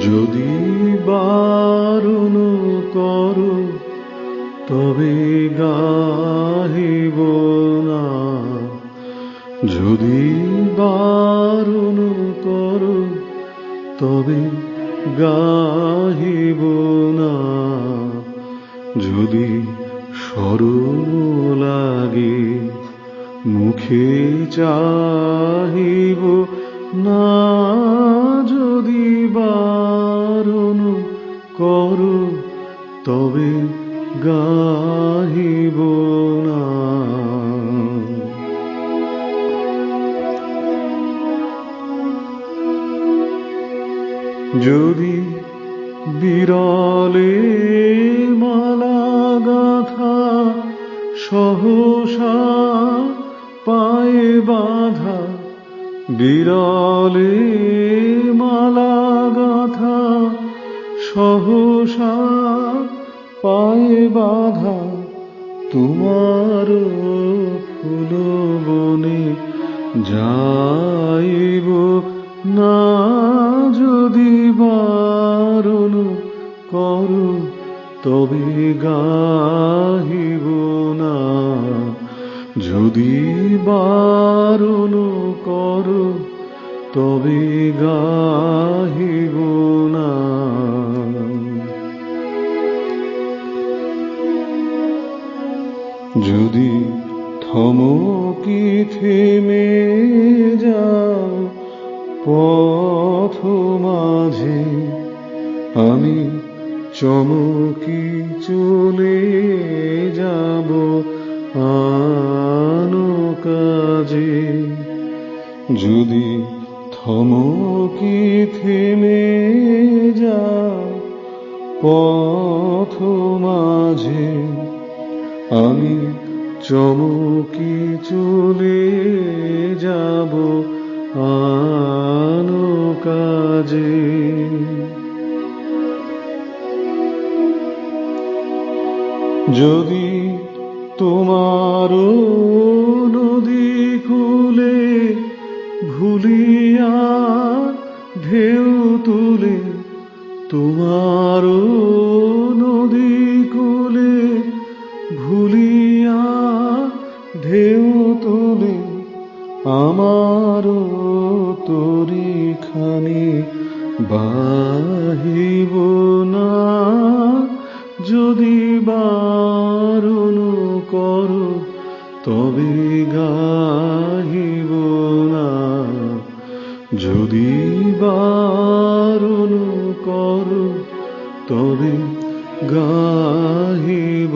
যদি বারণ করো, তবে গাহিব না। যদি বারণ করো, তবে গাহিব না। যদি সরম লাগে, মুখে চাহিব না। তবে গাহিব না। যদি বিরলে মালা গাথা সহসা পায়ে বাধা বিরলে মালা গাথা সহসা পায়ে বাধা তোমার ফুল বনে যাইব না যদি বারণ করো, তবে গাহিব না। যদি বারণ করো, তবে গাহিব না। যদি থমকি থেমে যাও, পথ মাঝে আমি চমকি চলে যাব আনো কাজে যদি থমকি থেমে যাও, পথ মাঝে আমি চমকি চলে যাব আনো কাজে। যদি তোমার নদী খুলে ভুলিয়া ঢেউ তুলে তোমার ঢেউ তুলে আমার তরিখানি। বাহিব না, যদি বারণ করো, তবে গাহিব না। যদি বারণ করো, তবে গাহিব